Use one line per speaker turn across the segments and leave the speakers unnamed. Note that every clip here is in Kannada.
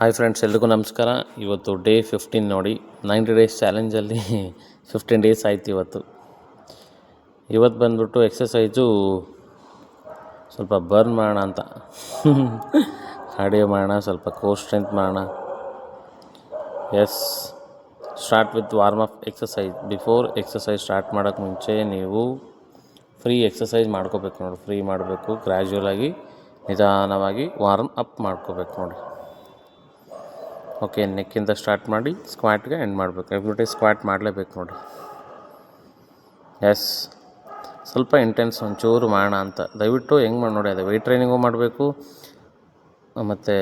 ಹಾಯ್ ಫ್ರೆಂಡ್ಸ್ ಎಲ್ರಿಗೂ ನಮಸ್ಕಾರ. ಇವತ್ತು ಡೇ ಫಿಫ್ಟೀನ್ ನೋಡಿ ನೈಂಟಿ ಡೇಸ್ ಚಾಲೆಂಜಲ್ಲಿ ಫಿಫ್ಟೀನ್ ಡೇಸ್ ಆಯ್ತು ಇವತ್ತು. ಇವತ್ತು ಬಂದ್ಬಿಟ್ಟು ಎಕ್ಸಸೈಜು ಸ್ವಲ್ಪ ಬರ್ನ್ ಮಾಡೋಣ ಅಂತ. ಕಾರ್ಡಿಯೋ ಮಾಡೋಣ, ಸ್ವಲ್ಪ ಕೋರ್ ಸ್ಟ್ರೆಂತ್ ಮಾಡೋಣ. Yes start with warm up exercise before exercise start ಮಾಡೋಕ್ಕೆ ಮುಂಚೆ ನೀವು ಫ್ರೀ ಎಕ್ಸಸೈಸ್ ಮಾಡ್ಕೋಬೇಕು ನೋಡಿ. ಫ್ರೀ ಮಾಡಬೇಕು ಗ್ರ್ಯಾಜುವಲಾಗಿ ನಿಧಾನವಾಗಿ ವಾರ್ಮ್ ಅಪ್ ಮಾಡ್ಕೋಬೇಕು ನೋಡಿ. ಓಕೆ, ನೆಕ್ಕಿಂದ ಸ್ಟಾರ್ಟ್ ಮಾಡಿ ಸ್ಕ್ವಾಟ್ಗೆ ಎಂಡ್ ಮಾಡಬೇಕು. ಎವ್ರಿ ಸ್ಕ್ವಾಟ್ ಮಾಡಲೇಬೇಕು ನೋಡಿ. ಎಸ್ ಸ್ವಲ್ಪ ಇಂಟೆನ್ಸ್ ಒಂಚೂರು ಮಾಡೋಣ ಅಂತ. ದಯವಿಟ್ಟು ಹೆಂಗೆ ಮಾಡಿ, ನೋಡಿ, ಅದು ವೆಯ್ಟ್ ಟ್ರೈನಿಂಗು ಮಾಡಬೇಕು, ಮತ್ತು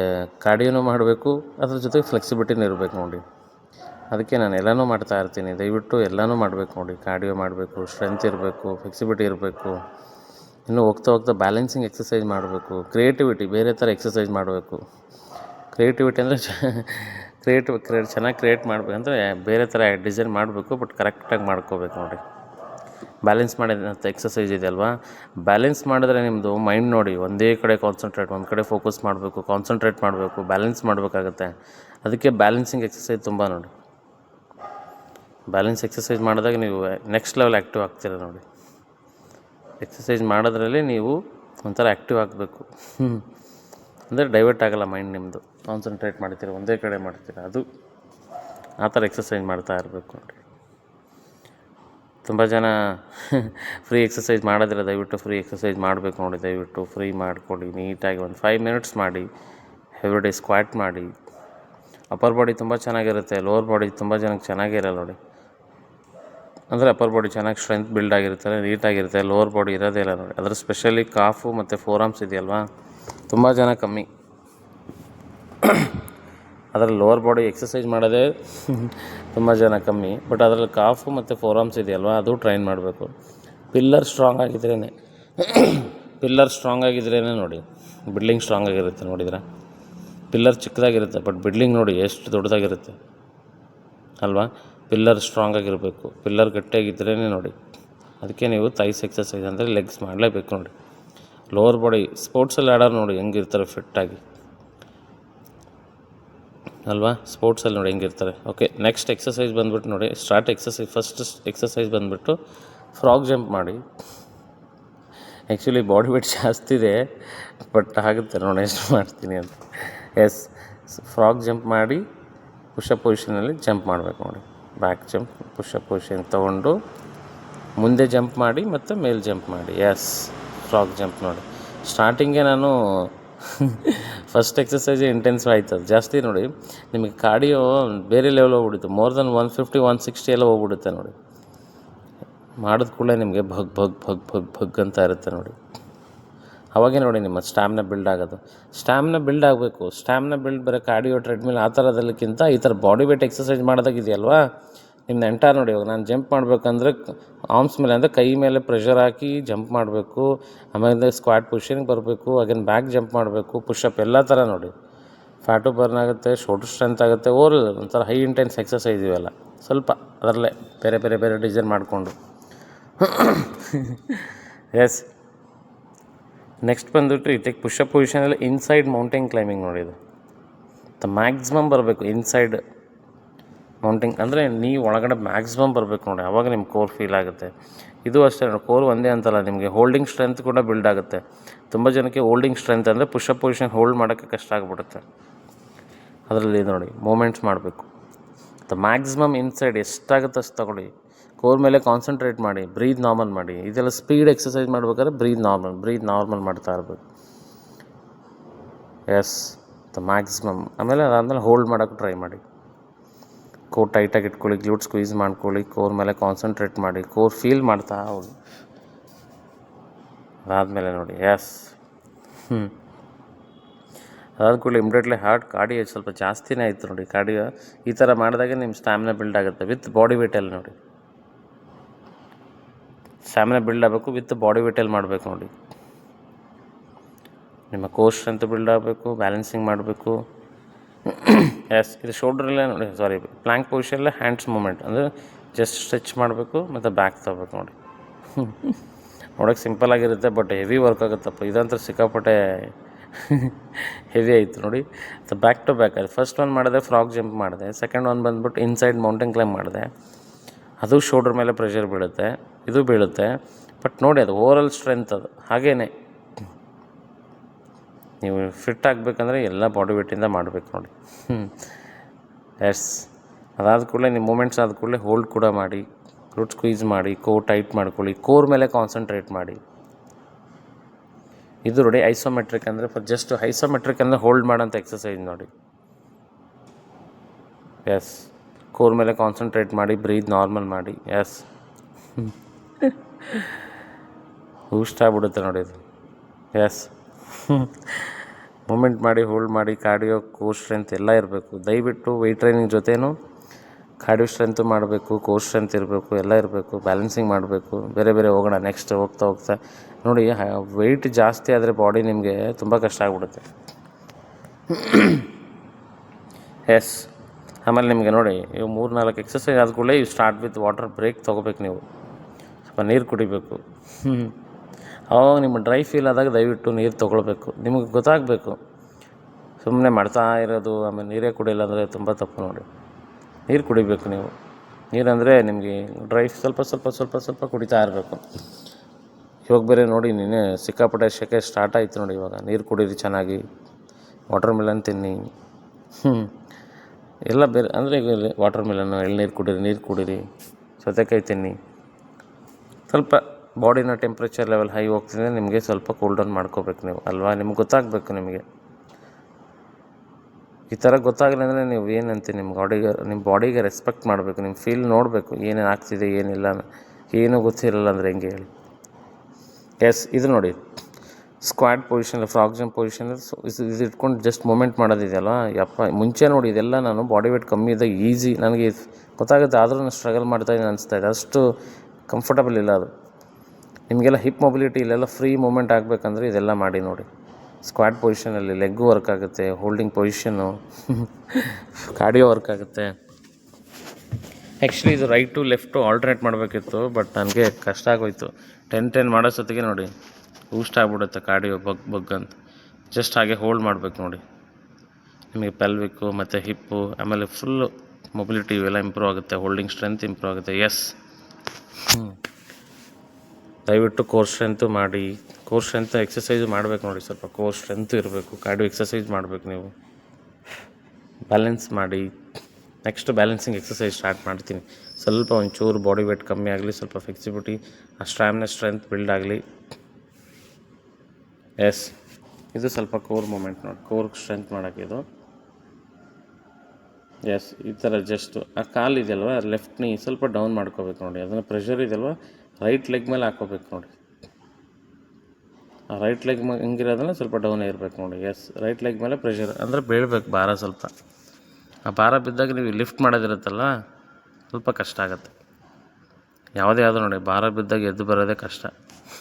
ಕಾರ್ಡಿಯೋನು ಮಾಡಬೇಕು, ಅದ್ರ ಜೊತೆಗೆ ಫ್ಲೆಕ್ಸಿಬಿಲಿಟಿನೂ ಇರಬೇಕು ನೋಡಿ. ಅದಕ್ಕೆ ನಾನು ಎಲ್ಲನೂ ಮಾಡ್ತಾ ಇರ್ತೀನಿ. ದಯವಿಟ್ಟು ಎಲ್ಲನೂ ಮಾಡಬೇಕು ನೋಡಿ. ಕಾರ್ಡಿಯೋ ಮಾಡಬೇಕು ಸ್ಟ್ರೆಂತ್ ಇರಬೇಕು ಫ್ಲೆಕ್ಸಿಬಿಲಿಟಿ ಇರಬೇಕು. ಇನ್ನು ಹೋಗ್ತಾ ಹೋಗ್ತಾ ಬ್ಯಾಲೆನ್ಸಿಂಗ್ ಎಕ್ಸಸೈಸ್ ಮಾಡಬೇಕು. ಕ್ರಿಯೇಟಿವಿಟಿ ಬೇರೆ ಥರ ಎಕ್ಸಸೈಸ್ ಮಾಡಬೇಕು. ಕ್ರಿಯೇಟಿವಿಟಿ ಅಂದರೆ ಕ್ರಿಯೇಟಿವ್ ಕ್ರಿಯೇಟ್ ಚೆನ್ನಾಗಿ ಕ್ರಿಯೇಟ್ ಮಾಡಬೇಕಂದ್ರೆ ಬೇರೆ ಥರ ಡಿಸೈನ್ ಮಾಡಬೇಕು ಬಟ್ ಕರೆಕ್ಟಾಗಿ ಮಾಡ್ಕೋಬೇಕು ನೋಡಿ. ಬ್ಯಾಲೆನ್ಸ್ ಮಾಡಿದಂಥ ಎಕ್ಸಸೈಸ್ ಇದೆಯಲ್ವಾ ಬ್ಯಾಲೆನ್ಸ್ ಮಾಡಿದ್ರೆ ನಿಮ್ಮದು ಮೈಂಡ್ ನೋಡಿ, ಒಂದೇ ಕಡೆ ಕಾನ್ಸಂಟ್ರೇಟ್ ಒಂದು ಕಡೆ ಫೋಕಸ್ ಮಾಡಬೇಕು ಕಾನ್ಸಂಟ್ರೇಟ್ ಮಾಡಬೇಕು ಬ್ಯಾಲೆನ್ಸ್ ಮಾಡಬೇಕಾಗತ್ತೆ. ಅದಕ್ಕೆ ಬ್ಯಾಲೆನ್ಸಿಂಗ್ ಎಕ್ಸಸೈಸ್ ತುಂಬ ನೋಡಿ. ಬ್ಯಾಲೆನ್ಸ್ ಎಕ್ಸಸೈಸ್ ಮಾಡಿದಾಗ ನೀವು ನೆಕ್ಸ್ಟ್ ಲೆವೆಲ್ ಆ್ಯಕ್ಟಿವ್ ಆಗ್ತೀರ ನೋಡಿ. ಎಕ್ಸಸೈಸ್ ಮಾಡೋದ್ರಲ್ಲಿ ನೀವು ಒಂಥರ ಆ್ಯಕ್ಟಿವ್ ಆಗಬೇಕು. ಅಂದರೆ ಡೈವರ್ಟ್ ಆಗಲ್ಲ ಮೈಂಡ್ ನಿಮ್ಮದು ಕಾನ್ಸಂಟ್ರೇಟ್ ಮಾಡ್ತೀರ, ಒಂದೇ ಕಡೆ ಮಾಡ್ತೀರ, ಅದು ಆ ಥರ ಎಕ್ಸಸೈಸ್ ಮಾಡ್ತಾ ಇರಬೇಕು ತುಂಬ ಜನ ಫ್ರೀ ಎಕ್ಸಸೈಸ್ ಮಾಡೋದಿಲ್ಲ ದಯವಿಟ್ಟು ಫ್ರೀ ಎಕ್ಸಸೈಸ್ ಮಾಡಬೇಕು ನೋಡಿ, ದಯವಿಟ್ಟು ಫ್ರೀ ಮಾಡಿಕೊಡಿ ನೀಟಾಗಿ ಒಂದು ಫೈವ್ ಮಿನಿಟ್ಸ್ ಮಾಡಿ ಎವ್ರಿ ಸ್ಕ್ವಾಟ್ ಮಾಡಿ. ಅಪ್ಪರ್ ಬಾಡಿ ತುಂಬ ಚೆನ್ನಾಗಿರುತ್ತೆ ಲೋವರ್ ಬಾಡಿ ತುಂಬ ಜನಕ್ಕೆ ಚೆನ್ನಾಗಿರಲ್ಲ ನೋಡಿ. ಅಂದರೆ ಅಪ್ಪರ್ ಬಾಡಿ ಚೆನ್ನಾಗಿ ಸ್ಟ್ರೆಂತ್ ಬಿಲ್ಡ್ ಆಗಿರ್ತಾರೆ ನೀಟಾಗಿರುತ್ತೆ ಲೋವರ್ ಬಾಡಿ ಇರೋದೇ ಇಲ್ಲ ನೋಡಿ. ಅದರ ಸ್ಪೆಷಲಿ ಕಾಫು ಮತ್ತು ಫೋರ್ ಆರ್ಮ್ಸ್ ಇದೆಯಲ್ವಾ? ತುಂಬ ಜನ ಕಮ್ಮಿ. ಅದರಲ್ಲಿ ಲೋವರ್ ಬಾಡಿ ಎಕ್ಸಸೈಸ್ ಮಾಡೋದೇ ತುಂಬ ಜನ ಕಮ್ಮಿ. ಬಟ್ ಅದರಲ್ಲಿ ಕಾಫು ಮತ್ತು ಫೋರ್ ಆರ್ಮ್ಸ್ ಇದೆಯಲ್ವ, ಅದು ಟ್ರೈನ್ ಮಾಡಬೇಕು. ಪಿಲ್ಲರ್ ಸ್ಟ್ರಾಂಗ್ ಆಗಿದ್ರೇ ಪಿಲ್ಲರ್ ಸ್ಟ್ರಾಂಗ್ ಆಗಿದ್ರೇ ನೋಡಿ ಬಿಲ್ಡಿಂಗ್ ಸ್ಟ್ರಾಂಗ್ ಆಗಿರುತ್ತೆ ನೋಡಿದ್ರೆ. ಪಿಲ್ಲರ್ ಚಿಕ್ಕದಾಗಿರುತ್ತೆ ಬಟ್ ಬಿಲ್ಡಿಂಗ್ ನೋಡಿ ಎಷ್ಟು ದೊಡ್ಡದಾಗಿರುತ್ತೆ. ಅಲ್ವಾ? ಪಿಲ್ಲರ್ ಸ್ಟ್ರಾಂಗ್ ಆಗಿರಬೇಕು. ಪಿಲ್ಲರ್ ಗಟ್ಟಿಯಾಗಿದ್ರೇ ನೋಡಿ, ಅದಕ್ಕೆ ನೀವು ತೈಸ್ ಎಕ್ಸಸೈಸ್ ಅಂದರೆ ಲೆಗ್ಸ್ ಮಾಡಲೇಬೇಕು ನೋಡಿ. ಲೋವರ್ ಬಾಡಿ ಸ್ಪೋರ್ಟ್ಸಲ್ಲಿ ಆಡೋರು ನೋಡಿ ಹೆಂಗಿರ್ತಾರೆ ಫಿಟ್ಟಾಗಿ ಅಲ್ವಾ? ಸ್ಪೋರ್ಟ್ಸಲ್ಲಿ ನೋಡಿ ಹೆಂಗಿರ್ತಾರೆ. ಓಕೆ ನೆಕ್ಸ್ಟ್ ಎಕ್ಸಸೈಸ್ ಬಂದ್ಬಿಟ್ಟು ನೋಡಿ ಸ್ಟಾರ್ಟ್ ಎಕ್ಸಸೈಸ್ ಫಸ್ಟ್ ಎಕ್ಸಸೈಸ್ ಬಂದುಬಿಟ್ಟು ಫ್ರಾಗ್ ಜಂಪ್ ಮಾಡಿ. ಆ್ಯಕ್ಚುಲಿ ಬಾಡಿ ವೇಟ್ ಜಾಸ್ತಿ ಇದೆ ಬಟ್ ಆಗುತ್ತೆ ನೋಡಿ, ಎಷ್ಟು ಮಾಡ್ತೀನಿ ಅಂತ. ಎಸ್ ಫ್ರಾಗ್ ಜಂಪ್ ಮಾಡಿ ಪುಷಪ್ ಪೊಸಿಷನಲ್ಲಿ ಜಂಪ್ ಮಾಡಬೇಕು ನೋಡಿ. ಬ್ಯಾಕ್ ಜಂಪ್ ಪುಷಪ್ ಪೊಸಿಷನ್ ತೊಗೊಂಡು, ಮುಂದೆ ಜಂಪ್ ಮಾಡಿ ಮತ್ತು ಮೇಲೆ ಜಂಪ್ ಮಾಡಿ. ಎಸ್ ಫ್ರಾಗ್ ಜಂಪ್ ನೋಡಿ. ಸ್ಟಾರ್ಟಿಂಗೇ ನಾನು ಫಸ್ಟ್ ಎಕ್ಸಸೈಸ್ ಇಂಟೆನ್ಸ್ ಆಯ್ತು ಅದು. ಜಾಸ್ತಿ ನೋಡಿ, ನಿಮಗೆ ಕಾರ್ಡಿಯೋ ಬೇರೆ ಲೆವೆಲ್ ಹೋಗ್ಬಿಡುತ್ತೆ more than one fifty one sixty ಎಲ್ಲ ಹೋಗ್ಬಿಡುತ್ತೆ ನೋಡಿ. ಮಾಡಿದ ಕೂಡಲೇ ನಿಮಗೆ ಭಗ್ ಭಗ್ ಭಗ್ ಭಗ್ ಭಗ್ ಅಂತ ಇರುತ್ತೆ ನೋಡಿ. ಅವಾಗೇ ನೋಡಿ ನಿಮ್ಮ ಸ್ಟ್ಯಾಮ್ನ ಬಿಲ್ಡ್ ಆಗೋದು. ಸ್ಟ್ಯಾಮ್ನ ಬಿಲ್ಡ್ ಆಗಬೇಕು. ಸ್ಟ್ಯಾಮ್ನ ಬಿಲ್ಡ್ ಬರೋ ಕಾರ್ಡಿಯೋ ಟ್ರೆಡ್ಮಿಲ್ ಆ ಥರದಲ್ಲಕ್ಕಿಂತ ಈ ಥರ ಬಾಡಿ ವೇಟ್ ಎಕ್ಸಸೈಸ್ ಮಾಡೋದಾಗಿದೆಯಲ್ವಾ? ನಿಮ್ಮ ಎಂಟಾರ್ ನೋಡಿ ಇವಾಗ ನಾನು ಜಂಪ್ ಮಾಡಬೇಕಂದ್ರೆ ಆರ್ಮ್ಸ್ ಮೇಲೆ ಅಂದರೆ ಕೈ ಮೇಲೆ ಪ್ರೆಷರ್ ಹಾಕಿ ಜಂಪ್ ಮಾಡಬೇಕು, ಆಮೇಲೆ ಸ್ಕ್ವಾಟ್ ಪೊಸಿಷನ್ಗೆ ಬರಬೇಕು ಅಗೇನ್ ಬ್ಯಾಕ್ ಜಂಪ್ ಮಾಡಬೇಕು ಪುಷಪ್ ಎಲ್ಲ ಥರ ನೋಡಿ. ಫ್ಯಾಟು ಬರ್ನ್ ಆಗುತ್ತೆ ಶೋಲ್ಡರ್ ಸ್ಟ್ರೆಂತ್ ಆಗುತ್ತೆ ಓವರ್ ಒಂಥರ ಹೈ ಇಂಟೆನ್ಸ್ ಎಕ್ಸಸೈಸ್ ಇವೆಲ್ಲ. ಸ್ವಲ್ಪ ಅದರಲ್ಲೇ ಬೇರೆ ಬೇರೆ ಬೇರೆ ಡಿಸೈನ್ ಮಾಡಿಕೊಂಡು. ಎಸ್ ನೆಕ್ಸ್ಟ್ ಬಂದುಬಿಟ್ಟು ಇದಕ್ಕೆ ಪುಷಪ್ ಪೊಸಿಷನಲ್ಲಿ ಇನ್ಸೈಡ್ ಮೌಂಟೇನ್ ಕ್ಲೈಂಬಿಂಗ್ ತ ಮ್ಯಾಕ್ಸಿಮಮ್ ಬರಬೇಕು ಇನ್ಸೈಡ್ ಮೌಂಟಿಂಗ್ ಅಂದರೆ ನೀವು ಒಳಗಡೆ ಮ್ಯಾಕ್ಸಿಮಮ್ ಬರಬೇಕು ನೋಡಿ ಆವಾಗ ನಿಮ್ಮ ಕೋರ್ ಫೀಲ್ ಆಗುತ್ತೆ. ಇದು ಅಷ್ಟೇ ನೋಡಿ ಕೋರ್ ಒಂದೇ ಅಂತಲ್ಲ, ನಿಮಗೆ ಹೋಲ್ಡಿಂಗ್ ಸ್ಟ್ರೆಂತ್ ಕೂಡ ಬಿಲ್ಡ್ ಆಗುತ್ತೆ. ತುಂಬ ಜನಕ್ಕೆ ಹೋಲ್ಡಿಂಗ್ ಸ್ಟ್ರೆಂತ್ ಅಂದರೆ ಪುಷಪ್ ಪೊಸಿಷನ್ ಹೋಲ್ಡ್ ಮಾಡೋಕ್ಕೆ ಕಷ್ಟ ಆಗಿಬಿಡುತ್ತೆ. ಅದರಲ್ಲಿ ನೋಡಿ ಮೂಮೆಂಟ್ಸ್ ಮಾಡಬೇಕು. ದ ಮ್ಯಾಕ್ಸಿಮಮ್ ಇನ್ಸೈಡ್ ಎಷ್ಟಾಗುತ್ತೆ ಅಷ್ಟು ತಗೊಳ್ಳಿ. ಕೋರ್ ಮೇಲೆ ಕಾನ್ಸಂಟ್ರೇಟ್ ಮಾಡಿ ಬ್ರೀದ್ ನಾರ್ಮಲ್ ಮಾಡಿ. ಇದೆಲ್ಲ ಸ್ಪೀಡ್ ಎಕ್ಸಸೈಸ್ ಮಾಡ್ಬೇಕಾದ್ರೆ ಬ್ರೀದ್ ನಾರ್ಮಲ್ ಬ್ರೀದ್ ನಾರ್ಮಲ್ ಮಾಡ್ತಾ ಇರಬೇಕು. ಎಸ್ ದ ಮ್ಯಾಕ್ಸಿಮಮ್ ಆಮೇಲೆ ಅದಾದಮೇಲೆ ಹೋಲ್ಡ್ ಮಾಡೋಕ್ಕೆ ಟ್ರೈ ಮಾಡಿ. ಕೋರ್ ಟೈಟಾಗಿ ಇಟ್ಕೊಳ್ಳಿ, ಗ್ಲೂಟ್ ಸ್ಕ್ವೀಸ್ ಮಾಡ್ಕೊಳ್ಳಿ, ಕೋರ್ ಮೇಲೆ ಕಾನ್ಸಂಟ್ರೇಟ್ ಮಾಡಿ, ಕೋರ್ ಫೀಲ್ ಮಾಡ್ತಾ ಹೋಗಿ. ಅದಾದಮೇಲೆ ನೋಡಿ ಎಸ್ ಹ್ಞೂ ಅದಾದ ಕೂಡಲೇ ಇಮ್ಡಿಯೇಟ್ಲಿ ಹಾರ್ಟ್ ಕಾರ್ಡಿಯೋ ಸ್ವಲ್ಪ ಜಾಸ್ತಿನೇ ಆಯಿತು ನೋಡಿ ಕಾರ್ಡಿಯೋ ಈ ಥರ ಮಾಡಿದಾಗ ನಿಮ್ಮ ಸ್ಟ್ಯಾಮಿನಾ ಬಿಲ್ಡ್ ಆಗುತ್ತೆ ವಿತ್ ಬಾಡಿ ವೇಟಲ್ಲಿ ನೋಡಿ. ಸ್ಟ್ಯಾಮಿನಾ ಬಿಲ್ಡ್ ಆಗಬೇಕು ವಿತ್ ಬಾಡಿ ವೇಟಲ್ಲಿ ಮಾಡಬೇಕು ನೋಡಿ. ನಿಮ್ಮ ಕೋರ್ ಸ್ಟ್ರೆಂತ್ ಬಿಲ್ಡ್ ಆಗಬೇಕು ಬ್ಯಾಲೆನ್ಸಿಂಗ್ ಮಾಡಬೇಕು. ಎಸ್ ಇದು ಶೋಲ್ಡ್ರಲ್ಲೇ ನೋಡಿ ಸಾರಿ ಪ್ಲ್ಯಾಂಕ್ ಪೊಸಿಷನಲ್ಲೇ ಹ್ಯಾಂಡ್ಸ್ ಮೂಮೆಂಟ್ ಅಂದರೆ ಜಸ್ಟ್ ಸ್ಟ್ರೆಚ್ ಮಾಡಬೇಕು ಮತ್ತು ಬ್ಯಾಕ್ ತಗೋಬೇಕು ನೋಡಿ. ನೋಡೋಕೆ ಸಿಂಪಲ್ ಆಗಿರುತ್ತೆ ಬಟ್ ಹೆವಿ ವರ್ಕ್ ಆಗುತ್ತಪ್ಪ. ಇದಂತೂ ಸಿಕ್ಕಾಪಟ್ಟೆ ಹೆವಿ ಆಯಿತು ನೋಡಿ. ಬ್ಯಾಕ್ ಟು ಬ್ಯಾಕ್ ಅದು ಫಸ್ಟ್ ಒನ್ ಮಾಡಿದೆ ಫ್ರಾಗ್ ಜಂಪ್ ಮಾಡಿದೆ. ಸೆಕೆಂಡ್ ಒನ್ ಬಂದ್ಬಿಟ್ಟು ಇನ್ಸೈಡ್ ಮೌಂಟೇನ್ ಕ್ಲೈಮ್ ಮಾಡಿದೆ. ಅದು ಶೋಲ್ಡ್ರ್ ಮೇಲೆ ಪ್ರೆಷರ್ ಬೀಳುತ್ತೆ, ಇದು ಬೀಳುತ್ತೆ. ಬಟ್ ನೋಡಿ, ಅದು ಓವರಾಲ್ ಸ್ಟ್ರೆಂತ್ ಅದು. ಹಾಗೇ ನೀವು ಫಿಟ್ ಆಗಬೇಕಂದ್ರೆ ಎಲ್ಲ ಬಾಡಿ ವೇಟಿಂದ ಮಾಡಬೇಕು ನೋಡಿ. ಹ್ಞೂ ಎಸ್ ಅದಾದ ಕೂಡಲೇ ನಿಮ್ಮ ಮೂಮೆಂಟ್ಸ್ ಆದ ಕೂಡಲೇ ಹೋಲ್ಡ್ ಕೂಡ ಮಾಡಿ ರೂಟ್ ಸ್ಕ್ವೀಸ್ ಮಾಡಿ ಕೋ ಟೈಟ್ ಮಾಡ್ಕೊಳ್ಳಿ ಕೋರ್ ಮೇಲೆ ಕಾನ್ಸಂಟ್ರೇಟ್ ಮಾಡಿ. ಇದು ನೋಡಿ ಐಸೋಮೆಟ್ರಿಕ್ ಅಂದರೆ ಜಸ್ಟ್ ಐಸೋಮೆಟ್ರಿಕ್ ಅಂದರೆ ಹೋಲ್ಡ್ ಮಾಡೋಂಥ ಎಕ್ಸಸೈಸ್ ನೋಡಿ. ಎಸ್ ಕೋರ್ ಮೇಲೆ ಕಾನ್ಸಂಟ್ರೇಟ್ ಮಾಡಿ ಬ್ರೀದ್ ನಾರ್ಮಲ್ ಮಾಡಿ. ಎಸ್ ಹೂಸ್ಟ್ ಆಗ್ಬಿಡುತ್ತೆ ನೋಡಿ ಇದು. ಎಸ್ ಮೂಮೆಂಟ್ ಮಾಡಿ, ಹೋಲ್ಡ್ ಮಾಡಿ, ಕಾರ್ಡಿಯೋ ಕೋರ್ ಸ್ಟ್ರೆಂತ್ ಎಲ್ಲ ಇರಬೇಕು. ದಯವಿಟ್ಟು ವೆಯ್ಟ್ ಟ್ರೈನಿಂಗ್ ಜೊತೆನೂ ಕಾರ್ಡಿಯೋ ಸ್ಟ್ರೆಂತು ಮಾಡಬೇಕು ಕೋರ್ ಸ್ಟ್ರೆಂತ್ ಇರಬೇಕು, ಎಲ್ಲ ಇರಬೇಕು ಬ್ಯಾಲೆನ್ಸಿಂಗ್ ಮಾಡಬೇಕು. ಬೇರೆ ಬೇರೆ ಹೋಗೋಣ ನೆಕ್ಸ್ಟ್ ಹೋಗ್ತಾ ಹೋಗ್ತಾ. ನೋಡಿ ವೆಯ್ಟ್ ಜಾಸ್ತಿ ಆದರೆ ಬಾಡಿ ನಿಮಗೆ ತುಂಬ ಕಷ್ಟ ಆಗ್ಬಿಡುತ್ತೆ. ಎಸ್ ಆಮೇಲೆ ನಿಮಗೆ ನೋಡಿ ಇವು ಮೂರು ನಾಲ್ಕು ಎಕ್ಸಸೈಸ್ ಆದ ಕೂಡಲೇ ಇವು ಸ್ಟಾರ್ಟ್ ವಿತ್ ವಾಟರ್ ಬ್ರೇಕ್ ತೊಗೋಬೇಕು ನೀವು. ಸ್ವಲ್ಪ ನೀರು ಕುಡಿಬೇಕು. ಅವಾಗ ನಿಮ್ಮ ಡ್ರೈ ಫೀಲ್ ಆದಾಗ ದಯವಿಟ್ಟು ನೀರು ತೊಗೊಳ್ಬೇಕು. ನಿಮಗೆ ಗೊತ್ತಾಗಬೇಕು. ಸುಮ್ಮನೆ ಮಾಡ್ತಾ ಇರೋದು, ಆಮೇಲೆ ನೀರೇ ಕುಡಿಯಲ್ಲ ಅಂದರೆ ತುಂಬ ತಪ್ಪು ನೋಡಿ. ನೀರು ಕುಡಿಬೇಕು ನೀವು. ನೀರಂದರೆ ನಿಮಗೆ ಡ್ರೈ ಸ್ವಲ್ಪ ಸ್ವಲ್ಪ ಸ್ವಲ್ಪ ಸ್ವಲ್ಪ ಕುಡಿತಾ ಇರಬೇಕು. ಇವಾಗ ಬೇರೆ ನೋಡಿ ನೀನೇ ಸಿಕ್ಕಾಪಟ್ಟೆ ಶೆಕೆ ಸ್ಟಾರ್ಟ್ ಆಯಿತು ನೋಡಿ ಇವಾಗ. ನೀರು ಕುಡೀರಿ ಚೆನ್ನಾಗಿ. ವಾಟರ್ ಮಿಲನ್ ತಿನ್ನಿ. ಎಲ್ಲ ಬೇರೆ ಅಂದರೆ ಈಗ ವಾಟರ್ ಮಿಲನ್ನು ಎಳ್ನೀರು ಕುಡೀರಿ, ನೀರು ಕುಡೀರಿ. ಸೌತೆಕಾಯಿ ತಿನ್ನಿ. ಸ್ವಲ್ಪ ಬಾಡಿನ ಟೆಂಪ್ರೇಚರ್ ಲೆವೆಲ್ ಹೈ ಹೋಗ್ತಿದೆ ನಿಮಗೆ ಸ್ವಲ್ಪ ಕೂಲ್ ಡೌನ್ ಮಾಡ್ಕೋಬೇಕು ನೀವು. ಅಲ್ವಾ? ನಿಮ್ಗೆ ಗೊತ್ತಾಗಬೇಕು ನಿಮಗೆ. ಈ ಥರ ಗೊತ್ತಾಗಲಿ ಅಂದರೆ ನೀವು ಏನಂತೀವಿ ನಿಮ್ಮ ಬಾಡಿಗೆ ನಿಮ್ಮ ಬಾಡಿಗೆ ರೆಸ್ಪೆಕ್ಟ್ ಮಾಡಬೇಕು. ನಿಮ್ಮ ಫೀಲ್ ನೋಡಬೇಕು. ಏನೇನು ಆಗ್ತಿದೆ, ಏನಿಲ್ಲ. ಏನೂ ಗೊತ್ತಿರಲ್ಲ ಅಂದರೆ ಹೆಂಗೆ ಹೇಳಿ. ಎಸ್ ಇದು ನೋಡಿ. Squat position frog jump position ಇದು ಇದು ಇಟ್ಕೊಂಡು ಜಸ್ಟ್ ಮೂಮೆಂಟ್ ಮಾಡೋದಿದೆಯಲ್ಲ ಯಪ್ಪ, ಮುಂಚೆ ನೋಡಿ ಇದೆಲ್ಲ ನಾನು ಬಾಡಿ ವೇಟ್ ಕಮ್ಮಿ ಇದ್ದಾಗ ಈಸಿ ನನಗೆ ಗೊತ್ತಾಗುತ್ತೆ. ಆದರೂ ನಾನು ಸ್ಟ್ರಗಲ್ ಮಾಡ್ತಾಯಿದ್ದೀನಿ ಅನಿಸ್ತಾ ಇದೆ. ಅಷ್ಟು ಕಂಫರ್ಟಬಲ್ ಇಲ್ಲ ಅದು. ನಿಮಗೆಲ್ಲ ಹಿಪ್ ಮೊಬಿಲಿಟಿ ಇಲ್ಲೆಲ್ಲ ಫ್ರೀ ಮೂಮೆಂಟ್ ಆಗಬೇಕಂದ್ರೆ ಇದೆಲ್ಲ ಮಾಡಿ ನೋಡಿ. ಸ್ಕ್ವಾಡ್ ಪೊಸಿಷನಲ್ಲಿ ಲೆಗ್ಗು ವರ್ಕ್ ಆಗುತ್ತೆ ಹೋಲ್ಡಿಂಗ್ ಪೊಸಿಷನ್ನು ಕಾರ್ಡಿಯೋ ವರ್ಕ್ ಆಗುತ್ತೆ. ಆ್ಯಕ್ಚುಲಿ ಇದು ರೈಟ್ ಲೆಫ್ಟು ಆಲ್ಟ್ರೇಟ್ ಮಾಡಬೇಕಿತ್ತು ಬಟ್ ನನಗೆ ಕಷ್ಟ ಆಗೋಯ್ತು. ಟೆನ್ ಟೆನ್ ಮಾಡೋ ನೋಡಿ ಊಸ್ಟ್ ಆಗ್ಬಿಡುತ್ತೆ ಕಾರ್ಡಿಯೋ ಬಗ್ ಬಗ್ ಅಂತ. ಜಸ್ಟ್ ಹಾಗೆ ಹೋಲ್ಡ್ ಮಾಡಬೇಕು ನೋಡಿ. ನಿಮಗೆ ಪೆಲ್ವಿಕ್ಕು ಮತ್ತು ಹಿಪ್ಪು ಆಮೇಲೆ ಫುಲ್ಲು ಮೊಬಿಲಿಟಿ ಇವೆಲ್ಲ ಇಂಪ್ರೂವ್ ಆಗುತ್ತೆ ಹೋಲ್ಡಿಂಗ್ ಸ್ಟ್ರೆಂತ್ ಇಂಪ್ರೂವ್ ಆಗುತ್ತೆ. ಎಸ್ ದಯವಿಟ್ಟು ಕೋರ್ ಸ್ಟ್ರೆಂತು ಮಾಡಿ ಕೋರ್ ಸ್ಟ್ರೆಂತ್ ಎಕ್ಸಸೈಸ್ ಮಾಡಬೇಕು ನೋಡಿ ಸ್ವಲ್ಪ. ಕೋರ್ ಸ್ಟ್ರೆಂತ್ ಇರಬೇಕು, ಕಾರ್ಡಿಯೋ ಎಕ್ಸಸೈಸ್ ಮಾಡಬೇಕು ನೀವು. ಬ್ಯಾಲೆನ್ಸ್ ಮಾಡಿ, ನೆಕ್ಸ್ಟ್ ಬ್ಯಾಲೆನ್ಸಿಂಗ್ ಎಕ್ಸಸೈಸ್ ಸ್ಟಾರ್ಟ್ ಮಾಡ್ತೀನಿ. ಸ್ವಲ್ಪ ಒಂಚೂರು ಬಾಡಿ ವೇಟ್ ಕಮ್ಮಿ ಆಗಲಿ, ಸ್ವಲ್ಪ ಫ್ಲೆಕ್ಸಿಬಿಲಿಟಿ, ಆ ಸ್ಟ್ಯಾಮಿನ ಸ್ಟ್ರೆಂತ್ ಬಿಲ್ಡ್ ಆಗಲಿ. ಎಸ್, ಇದು ಸ್ವಲ್ಪ ಕೋರ್ ಮೂಮೆಂಟ್ ನೋಡಿ, ಕೋರ್ ಸ್ಟ್ರೆಂತ್ ಮಾಡೋಕ್ಕೆ ಇದು. ಎಸ್, ಈ ಥರ ಜಸ್ಟು ಆ ಕಾಲು ಇದೆಯಲ್ವ, ಲೆಫ್ಟ್ ನೀ ಸ್ವಲ್ಪ ಡೌನ್ ಮಾಡ್ಕೋಬೇಕು ನೋಡಿ, ಅದನ್ನು ಪ್ರೆಷರ್ ಇದೆಯಲ್ವ ರೈಟ್ ಲೆಗ್ ಮೇಲೆ ಹಾಕೋಬೇಕು ನೋಡಿ. ಆ ರೈಟ್ ಲೆಗ್ ಮೇಲೆ ಹಿಂಗಿರೋದನ್ನ ಸ್ವಲ್ಪ ಡೌನ್ ಇರಬೇಕು ನೋಡಿ. ಎಸ್ ರೈಟ್ ಲೆಗ್ ಮೇಲೆ ಪ್ರೆಷರ್ ಅಂದರೆ ಬೀಳ್ಬೇಕು ಭಾರ ಸ್ವಲ್ಪ. ಆ ಭಾರ ಬಿದ್ದಾಗ ನೀವು ಲಿಫ್ಟ್ ಮಾಡೋದಿರುತ್ತಲ್ಲ, ಸ್ವಲ್ಪ ಕಷ್ಟ ಆಗುತ್ತೆ. ಯಾವುದೇ ಯಾವುದು ನೋಡಿ, ಭಾರ ಬಿದ್ದಾಗ ಎದ್ದು ಬರೋದೇ ಕಷ್ಟ,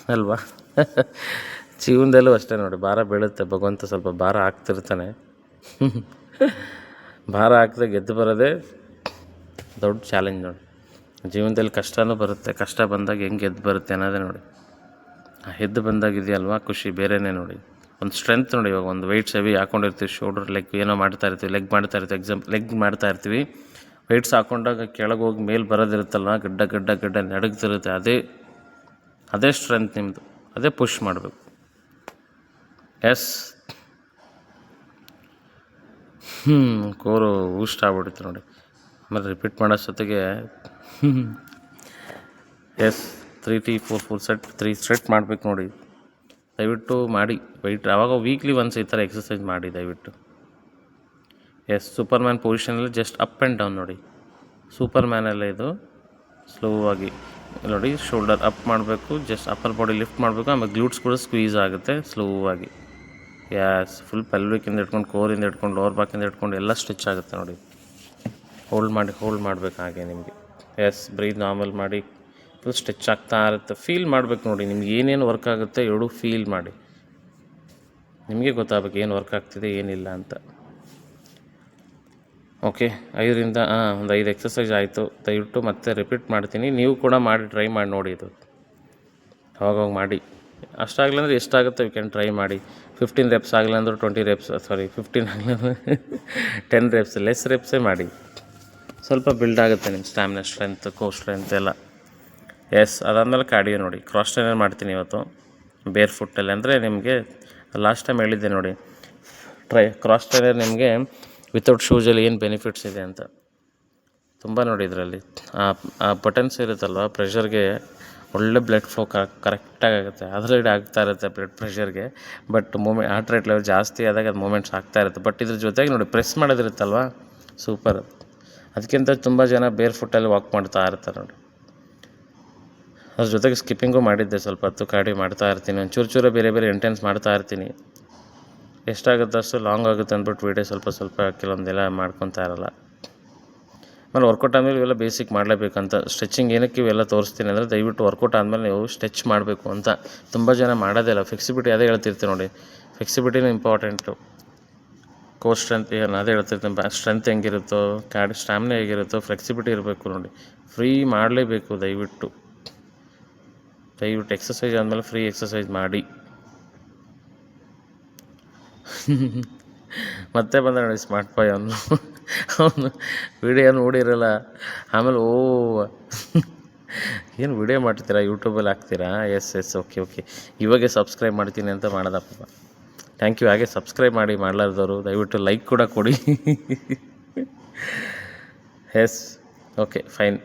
ಅಲ್ವಾ? ಜೀವನದಲ್ಲೂ ಅಷ್ಟೇ ನೋಡಿ, ಭಾರ ಬೀಳುತ್ತೆ, ಭಗವಂತ ಸ್ವಲ್ಪ ಭಾರ ಹಾಕ್ತಿರ್ತಾನೆ. ಭಾರ ಹಾಕಿದಾಗ ಎದ್ದು ಬರೋದೇ ದೊಡ್ಡ ಚಾಲೆಂಜ್ ನೋಡಿ. ಜೀವನದಲ್ಲಿ ಕಷ್ಟನೂ ಬರುತ್ತೆ, ಕಷ್ಟ ಬಂದಾಗ ಹೆಂಗೆ ಎದ್ದು ಬರುತ್ತೆ ಅನ್ನೋದೇ ನೋಡಿ. ಆ ಎದ್ದು ಬಂದಾಗ ಇದೆಯಲ್ವಾ? ಖುಷಿ ಬೇರೆಯೇ ನೋಡಿ. ಒಂದು ಸ್ಟ್ರೆಂತ್ ನೋಡಿ ಇವಾಗ, ಒಂದು ವೆಯ್ಟ್ಸ್ ಹೆವಿ ಹಾಕೊಂಡಿರ್ತೀವಿ ಶೋಲ್ಡರ್ ಲೆಗ್ ಏನೋ ಮಾಡ್ತಾ ಇರ್ತೀವಿ ಲೆಗ್ ಮಾಡ್ತಾ ಇರ್ತೀವಿ ಎಕ್ಸಾಮ್ ಲೆಗ್ ಮಾಡ್ತಾ ಇರ್ತೀವಿ. ವೆಯ್ಟ್ಸ್ ಹಾಕೊಂಡಾಗ ಕೆಳಗೆ ಹೋಗಿ ಮೇಲೆ ಬರೋದಿರುತ್ತಲ್ಲ ಗಡ್ಡ ಗಡ್ಡ ಗಡ್ಡ ನಡಗ್ತಿರುತ್ತೆ. ಅದೇ ಅದೇ ಸ್ಟ್ರೆಂತ್ ನಿಮ್ಮದು ಅದೇ ಪುಷ್ ಮಾಡಬೇಕು. ಎಸ್ ಹ್ಞೂ ಕೋರು ಊಷ್ಟ ಆಗ್ಬಿಡುತ್ತೆ ನೋಡಿ. ಆಮೇಲೆ ರಿಪೀಟ್ ಮಾಡೋ ಜೊತೆಗೆ yes three to four four set three set ಮಾಡಬೇಕು ನೋಡಿ. ದಯವಿಟ್ಟು ಮಾಡಿ ವೈಟ್ ಆವಾಗ ವೀಕ್ಲಿ ಒನ್ಸ್ ಈ ಥರ ಎಕ್ಸಸೈಸ್ ಮಾಡಿ, ದಯವಿಟ್ಟು. ಎಸ್ ಸೂಪರ್ ಮ್ಯಾನ್ ಪೊಸಿಷನಲ್ಲಿ ಜಸ್ಟ್ ಅಪ್ ಆ್ಯಂಡ್ ಡೌನ್ ನೋಡಿ. ಸೂಪರ್ ಮ್ಯಾನಲ್ಲೇ ಇದು ಸ್ಲೋ ಆಗಿ. ನೋಡಿ ಶೋಲ್ಡರ್ ಅಪ್ ಮಾಡಬೇಕು ಜಸ್ಟ್ ಅಪ್ಪರ್ ಬಾಡಿ ಲಿಫ್ಟ್ ಮಾಡಬೇಕು, ಆಮೇಲೆ ಗ್ಲೂಟ್ಸ್ ಕೂಡ ಸ್ಕ್ವೀಸ್ ಆಗುತ್ತೆ ಸ್ಲೋ ಆಗಿ. ಯಾಸ್ ಫುಲ್ ಪೆಲ್ವಿಕಿಂದ ಇಟ್ಕೊಂಡು ಕೋರಿಂದ ಇಟ್ಕೊಂಡು ಲೋವರ್ ಬ್ಯಾಕಿಂದ ಇಟ್ಕೊಂಡು ಎಲ್ಲ ಸ್ಟಿಚ್ ಆಗುತ್ತೆ ನೋಡಿ. ಹೋಲ್ಡ್ ಮಾಡಿ ಹೋಲ್ಡ್ ಮಾಡಬೇಕು ಹಾಗೆ ನಿಮಗೆ. ಎಸ್ ಬ್ರೀತ್ ನಾರ್ಮಲ್ ಮಾಡಿ ಫುಲ್ ಸ್ಟ್ರೆಚ್ ಆಗ್ತಾ ಇರುತ್ತೆ. ಫೀಲ್ ಮಾಡಬೇಕು ನೋಡಿ, ನಿಮ್ಗೆ ಏನೇನು ವರ್ಕ್ ಆಗುತ್ತೆ ಎರಡೂ ಫೀಲ್ ಮಾಡಿ. ನಿಮಗೆ ಗೊತ್ತಾಗಬೇಕು ಏನು ವರ್ಕ್ ಆಗ್ತಿದೆ, ಏನಿಲ್ಲ ಅಂತ. ಓಕೆ ಐದರಿಂದ ಹಾಂ ಒಂದು ಐದು ಎಕ್ಸಸೈಸ್ ಆಯಿತು. ದಯವಿಟ್ಟು ಮತ್ತೆ ರಿಪೀಟ್ ಮಾಡ್ತೀನಿ. ನೀವು ಕೂಡ ಮಾಡಿ ಟ್ರೈ ಮಾಡಿ ನೋಡಿ ಇದು. ಅವಾಗವಾಗ ಮಾಡಿ. ಅಷ್ಟಾಗಲಿಲ್ಲ ಅಂದರೆ ಎಷ್ಟಾಗುತ್ತೆ ವಿ ಕ್ಯಾನ್ ಟ್ರೈ ಮಾಡಿ. ಫಿಫ್ಟೀನ್ ರೆಪ್ಸ್ ಆಗಲಿಲ್ಲ ಅಂದ್ರೆ ಟ್ವೆಂಟಿ ರೆಪ್ಸ್ ಸಾರಿ ಫಿಫ್ಟೀನ್ ಆಗಲಿಲ್ಲ ಟೆನ್ ರೆಪ್ಸ್ ಲೆಸ್ ರೆಪ್ಸೇ ಮಾಡಿ. ಸ್ವಲ್ಪ ಬಿಲ್ಡ್ ಆಗುತ್ತೆ ನಿಮ್ಮ ಸ್ಟ್ಯಾಮಿನಾ ಸ್ಟ್ರೆಂತ್ ಕೋ ಸ್ಟ್ರೆಂತ್ ಎಲ್ಲ. ಎಸ್ ಅದಾದಮೇಲೆ ಕಾಡಿಯೋ ನೋಡಿ. ಕ್ರಾಸ್ ಟ್ರೈನರ್ ಮಾಡ್ತೀನಿ ಇವತ್ತು. ಬೇರ್ ಫುಟ್ಟಲ್ಲಿ ಅಂದರೆ ನಿಮಗೆ ಲಾಸ್ಟ್ ಟೈಮ್ ಹೇಳಿದ್ದೆ ನೋಡಿ. ಟ್ರೈ ಕ್ರಾಸ್ ಟ್ರೈನರ್ ನಿಮಗೆ ವಿತೌಟ್ ಶೂಸಲ್ಲಿ ಏನು ಬೆನಿಫಿಟ್ಸ್ ಇದೆ ಅಂತ. ತುಂಬ ನೋಡಿ ಇದರಲ್ಲಿ. ಆ ಬಟನ್ಸ್ ಇರುತ್ತಲ್ವ? ಪ್ರೆಷರ್ಗೆ ಒಳ್ಳೆ ಬ್ಲಡ್ ಫ್ಲೋ ಕರೆಕ್ಟಾಗಿ ಆಗುತ್ತೆ. ಅದರಲ್ಲಿ ಆಗ್ತಾ ಇರುತ್ತೆ blood ಪ್ರೆಷರ್ಗೆ but movement heart rate level ಜಾಸ್ತಿ ಆದಾಗ ಅದು ಮೂಮೆಂಟ್ಸ್ ಆಗ್ತಾ ಇರುತ್ತೆ. ಬಟ್ ಇದ್ರ ಜೊತೆಗೆ ನೋಡಿ ಪ್ರೆಸ್ ಮಾಡೋದಿರುತ್ತಲ್ವ? ಸೂಪರ್ ಅದಕ್ಕಿಂತ ತುಂಬ ಜನ ಬೇರ್ ಫುಟ್ಟಲ್ಲಿ ವಾಕ್ ಮಾಡ್ತಾ ಇರ್ತಾರೆ ನೋಡಿ. ಅದ್ರ ಜೊತೆಗೆ ಸ್ಕಿಪ್ಪಿಂಗು ಮಾಡಿದ್ದೆ, ಸ್ವಲ್ಪ ಹೊತ್ತು ಕಾಡಿ ಮಾಡ್ತಾ ಇರ್ತೀನಿ. ಒಂಚೂರು ಚೂರು ಬೇರೆ ಬೇರೆ ಎಂಟೆನ್ಸ್ ಮಾಡ್ತಾ ಇರ್ತೀನಿ. ಎಷ್ಟಾಗುತ್ತೆ ಅಷ್ಟು ಲಾಂಗ್ ಆಗುತ್ತೆ ಅಂದ್ಬಿಟ್ಟು ವೀಡಿಯೋ ಸ್ವಲ್ಪ ಸ್ವಲ್ಪ ಕೆಲವೊಂದೆಲ್ಲ ಮಾಡ್ಕೊತಾ ಇರಲ್ಲ. ಆಮೇಲೆ ವರ್ಕೌಟ್ ಆದಮೇಲೆ ಇವೆಲ್ಲ ಬೇಸಿಕ್ ಮಾಡಲೇಬೇಕಂತ. ಸ್ಟ್ರೆಚಿಂಗ್ ಏನಕ್ಕೆ ಇವೆಲ್ಲ ತೋರಿಸ್ತೀನಿ ಅಂದರೆ ದಯವಿಟ್ಟು ವರ್ಕೌಟ್ ಆದಮೇಲೆ ನೀವು ಸ್ಟ್ರೆಚ್ ಮಾಡಬೇಕು ಅಂತ. ತುಂಬ ಜನ ಮಾಡೋದಿಲ್ಲ ಫ್ಲೆಕ್ಸಿಬಿಲಿಟಿ ಅದೇ ಹೇಳ್ತಿರ್ತೀನಿ ನೋಡಿ. ಫ್ಲೆಕ್ಸಿಬಿಲಿಟಿನೂ ಇಂಪಾರ್ಟೆಂಟು ಕೋರ್ ಸ್ಟ್ರೆಂತ್ ಏನು ಅದೇ ಹೇಳ್ತಿರ್ತೀನಿ. ಬ್ಯಾ ಸ್ಟ್ರೆಂತ್ ಹೆಂಗಿರುತ್ತೋ ಕ್ಯಾಡ್ ಸ್ಟ್ಯಾಮಿನ ಹೇಗಿರುತ್ತೋ ಫ್ಲೆಕ್ಸಿಬಿಲಿಟಿ ಇರಬೇಕು ನೋಡಿ. ಫ್ರೀ ಮಾಡಲೇಬೇಕು ದಯವಿಟ್ಟು. ದಯವಿಟ್ಟು ಎಕ್ಸಸೈಸ್ ಆದಮೇಲೆ ಫ್ರೀ ಎಕ್ಸಸೈಸ್ ಮಾಡಿ. ಮತ್ತೆ ಬಂದ ನೋಡಿ ಸ್ಮಾರ್ಟ್ ಬಾಯ್ ಅವನು. ಅವನು ವಿಡಿಯೋ ನೋಡಿರಲ್ಲ. ಆಮೇಲೆ, ಓ, ಏನು ವಿಡಿಯೋ ಮಾಡ್ತೀರಾ ಯೂಟ್ಯೂಬಲ್ಲಿ ಹಾಕ್ತೀರಾ? ಎಸ್ ಎಸ್ ಓಕೆ ಓಕೆ ಇವಾಗೆ ಸಬ್ಸ್ಕ್ರೈಬ್ ಮಾಡ್ತೀನಿ ಅಂತ ಮಾಡೋದಪ್ಪ. Thank you. ಹಾಗೆ ಸಬ್ಸ್ಕ್ರೈಬ್ ಮಾಡಿ ಮಾಡಲಾರ್ದವರು, ದಯವಿಟ್ಟು ಲೈಕ್ ಕೂಡ ಕೊಡಿ. ಎಸ್ ಓಕೆ ಫೈನ್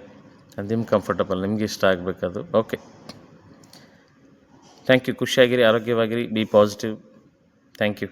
ಅದು ನಿಮ್ಮ ಕಂಫರ್ಟಬಲ್ ನಿಮ್ಗೆ ಇಷ್ಟ ಆಗಬೇಕದು. ಓಕೆ ಥ್ಯಾಂಕ್ ಯು ಖುಷಿಯಾಗಿರಿ, ಆರೋಗ್ಯವಾಗಿರಿ ಬಿ ಪಾಸಿಟಿವ್ ಥ್ಯಾಂಕ್ ಯು